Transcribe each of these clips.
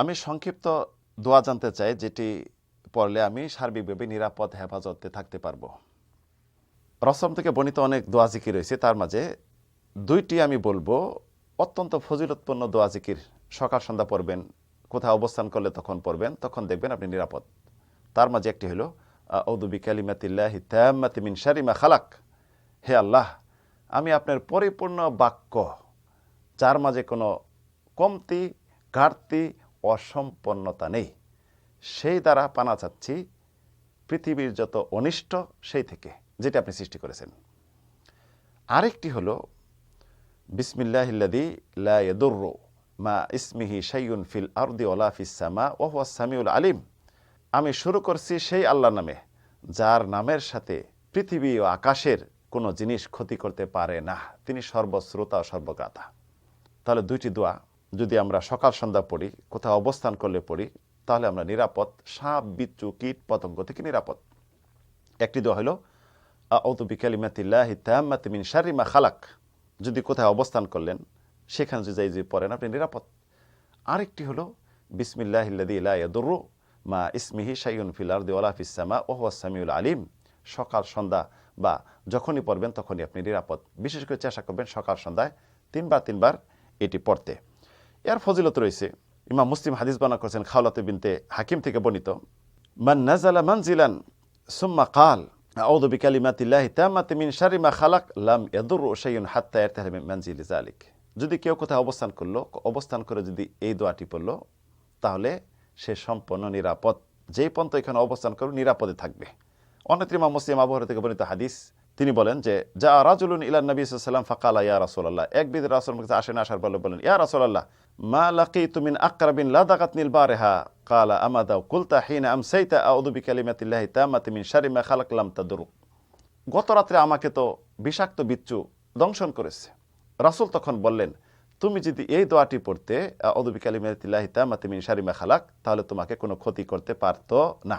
আমি সংক্ষিপ্ত দোয়া জানতে চাই, যেটি পড়লে আমি সার্বিকভাবে নিরাপদ হেফাজতে থাকতে পারব। রসম থেকে বর্ণিত অনেক দোয়া জিকির রয়েছে, তার মাঝে দুইটি আমি বলব। অত্যন্ত ফজিলতপূর্ণ দোয়া জিকির, সকাল সন্ধ্যা পড়বেন, কোথাও অবস্থান করলে তখন পড়বেন, তখন দেখবেন আপনি নিরাপদ। তার মাঝে একটি হলো ঔদুবি কালিমাতিল্লাহি মিন শারিমা খালাক। হে আল্লাহ, আমি আপনার পরিপূর্ণ বাক্য, যার মাঝে কোনো কমতি, ঘাটতি অসম্পন্নতা নেই। সেই দ্বারা পানা চাচ্ছি পৃথিবীর যত অনিষ্ট সেই থেকে, যেটা আপনি সৃষ্টি করেছেন। আরেকটি হলো বিসমিল্লাহিল্লাদি লা ইয়াদুররু মা ইসমিহি শাইউন ফিল আরদি ওয়ালা ফিস সামা সামিউল আলিম। আমি শুরু করছি সেই আল্লাহ নামে, যার নামের সাথে পৃথিবী ও আকাশের কোনো জিনিস ক্ষতি করতে পারে না। তিনি সর্বশ্রোতা ও সর্বজ্ঞাতা। তাহলে দুইটি দোয়া যদি আমরা সকাল সন্ধ্যা পড়ি, কোথাও অবস্থান করলে পড়ি, তাহলে আমরা নিরাপদ, সাপ, বিচ্ছু, কীট, পতঙ্গ থেকে নিরাপদ। একটি দোয়া হলো আউতু বিকালিমাতিল্লাহি তাম্মাতি মিন শাররি মা খালাক। যদি কোথায় অবস্থান করলেন, সেখানে যদি যাই যদি পড়েন, আপনি নিরাপদ। আরেকটি হলো বিসমিল্লাহিল্লাদি লা ইয়াদুররু মা ইসমিহি শাইউন ফিল আরদি ওয়ালা ফিস সামা ওয়া হুয়া আলিম। সকাল সন্ধ্যা বা যখনই পড়বেন, তখনই আপনি নিরাপদ। বিশেষ করে চেষ্টা করবেন সকাল সন্ধ্যায় তিনবার তিনবার এটি পড়তে। এর ফজিলত রয়েছে ইমাম মুসলিম হাদিস বানা করেছেন খাওলাতে বিনতে হাকিম থেকে বর্ণিত মান নাজালা মানজিলান সুম্মা কাল, আউযু বিকালিমাতিল্লাহি তাম্মাতি মিন শাররি মা খালাক, লাম ইয়াদুররু শাইউন হাত্তা ইয়ারতাহিল মিন মানজিলি যালিক। যদি কেউ কোথাও অবস্থান করল, অবস্থান করে যদি এই দোয়াটি পড়ল, তাহলে সে সম্পূর্ণ নিরাপদ। যেই পর্যন্ত এখানে অবস্থান করবে নিরাপদে থাকবে। অনেক ইমাম মুসলিম আবহাওয়া থেকে বর্ণিত হাদিস তিনি বলেন যে যা রাজুলুন ইলা নবী সাল্লাম ফাকালা ইয়া রাসূলুল্লাহ। এক বিদ রাসূল কাছে আসেন আসার বলে বলেন, ইয়া রাসূলুল্লাহ, মা লাকিতু মিন আকরাবিন লা দাগাতনিল বারিহা? কালা আমাদা কুলতা হিনা আমসাইতা আউযু বিকালিমাতিল্লাহি তাম্মাতি মিন শাররি মা খালাক লাম তাদুরু গত রাত্রে আমাকে তো বিষাক্ত বিচ্ছু দংশন করেছে। রাসুল তখন বললেন, তুমি যদি এই দোয়াটি পড়তে তাম্মাতি মিন শাররি মা খালাক, তাহলে তোমাকে কোনো ক্ষতি করতে পারতো না।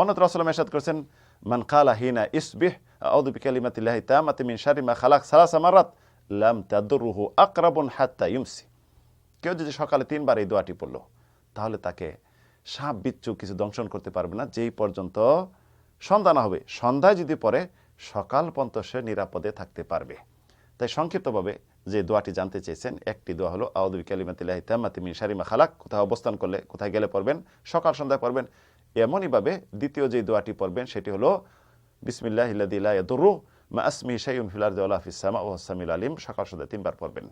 অনত রাসূল মেশাদ করেছেন মান কালা হিনা ইসবিহ আউযু বিকালিমাতিল্লাহি তাম্মাতি মিন শাররি মা খালাক সালাসা মারাত লাম তাদুরুহু আকরাবুন হাত্তা ইউমসি কেউ যদি সকালে তিনবার এই দোয়াটি পড়ল, তাহলে তাকে সাপ বিচ্ছু কিছু দংশন করতে পারবে না। যেই পর্যন্ত সন্ধ্যা না হবে, সন্ধ্যায় যদি পরে সকাল পর্যন্ত সে নিরাপদে থাকতে পারবে। তাই সংক্ষিপ্তভাবে যে দোয়াটি জানতে চেয়েছেন, একটি দোয়া হলো আউদু কালিমাতিল্লাহি তাম্মাতি মিন শারিমা খালাক কোথাও অবস্থান করলে, কোথায় গেলে পড়বেন, সকাল সন্ধ্যায় পড়বেন এমনইভাবে দ্বিতীয় যে দোয়াটি পড়বেন, সেটি হলো বিসমিল্লাহ ইল্লাদি ইয়াদুরু মা আসমি শাইউন ফিলার আরদি ওয়ালা ও সামা ওয়া সামিল আলিম সকাল সন্ধ্যা তিনবার পড়বেন।